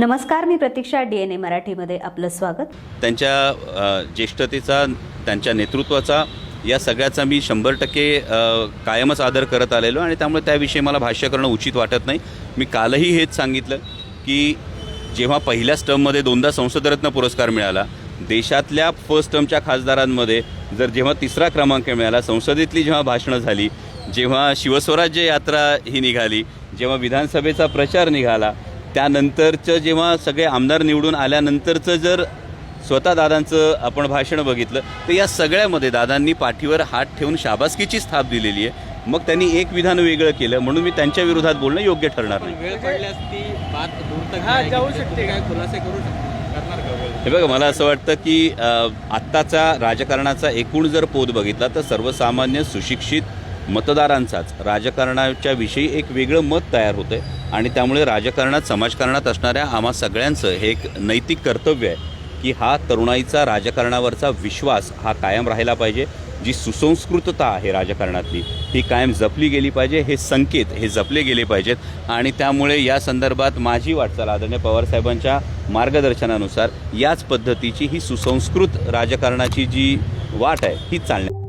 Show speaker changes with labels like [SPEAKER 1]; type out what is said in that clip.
[SPEAKER 1] नमस्कार मी प्रतीक्षा D N A मराठीमध्ये आपलं स्वागत.
[SPEAKER 2] त्यांच्या ज्येष्ठतेचा त्यांच्या नेतृत्वाचा या सगळ्याचा मी शंभर टक्के कायमच आदर करत आलेलो आणि त्यामुळे त्याविषयी मला भाष्य करणं उचित वाटत नाही. मी कालही हेच सांगितलं की जेव्हा पहिल्या स्टममध्ये दोनदा संसदरत्न पुरस्कार मिळाला देशातल्या फर्स्ट टर्मच्या खासदारांमध्ये जर जेव्हा तिसरा क्रमांक मिळाला संसदेतली जेव्हा भाषणं झाली जेव्हा शिवस्वराज्य यात्रा ही निघाली जेव्हा विधानसभेचा प्रचार निघाला त्यानंतरचं जेव्हा सगळे आमदार निवडून आल्यानंतरचं जर स्वतः दादांचं आपण भाषण बघितलं तर या सगळ्यामध्ये दादांनी पाठीवर हात ठेवून शाबासकीची स्थाप दिलेली आहे मग त्यांनी एक विधान वेगळं केलं म्हणून मी त्यांच्या विरोधात बोलणं योग्य ठरणार नाही
[SPEAKER 3] वेळ पडल्यास ती बात दूर तक
[SPEAKER 4] हा,
[SPEAKER 3] जाएगी.
[SPEAKER 4] जाऊ
[SPEAKER 3] ते
[SPEAKER 4] शकते.
[SPEAKER 3] तुम्ही काय खुलासे करू शकता करणार का वेळ?
[SPEAKER 2] हे बघा मला असं वाटतं की आत्ताचा राजकारणाचा एकूण जर पोत बघितला तर सर्वसामान्य सुशिक्षित मतदारांचाच. राजकारणाच्या विषयी एक वेगळं मत तयार होतं आहे आणि त्यामुळे राजकारणात समाजकारणात असणाऱ्या आम्हा सगळ्यांचं हे एक नैतिक कर्तव्य आहे की हा तरुणाईचा राजकारणावरचा विश्वास हा कायम राहिला पाहिजे. जी सुसंस्कृतता आहे राजकारणातली ही कायम जपली गेली पाहिजे हे संकेत हे जपले गेले पाहिजेत. आणि त्यामुळे या संदर्भात माझी वाटचाल आदरणीय पवारसाहेबांच्या मार्गदर्शनानुसार याच पद्धतीची ही सुसंस्कृत राजकारणाची जी वाट आहे ही चालण्या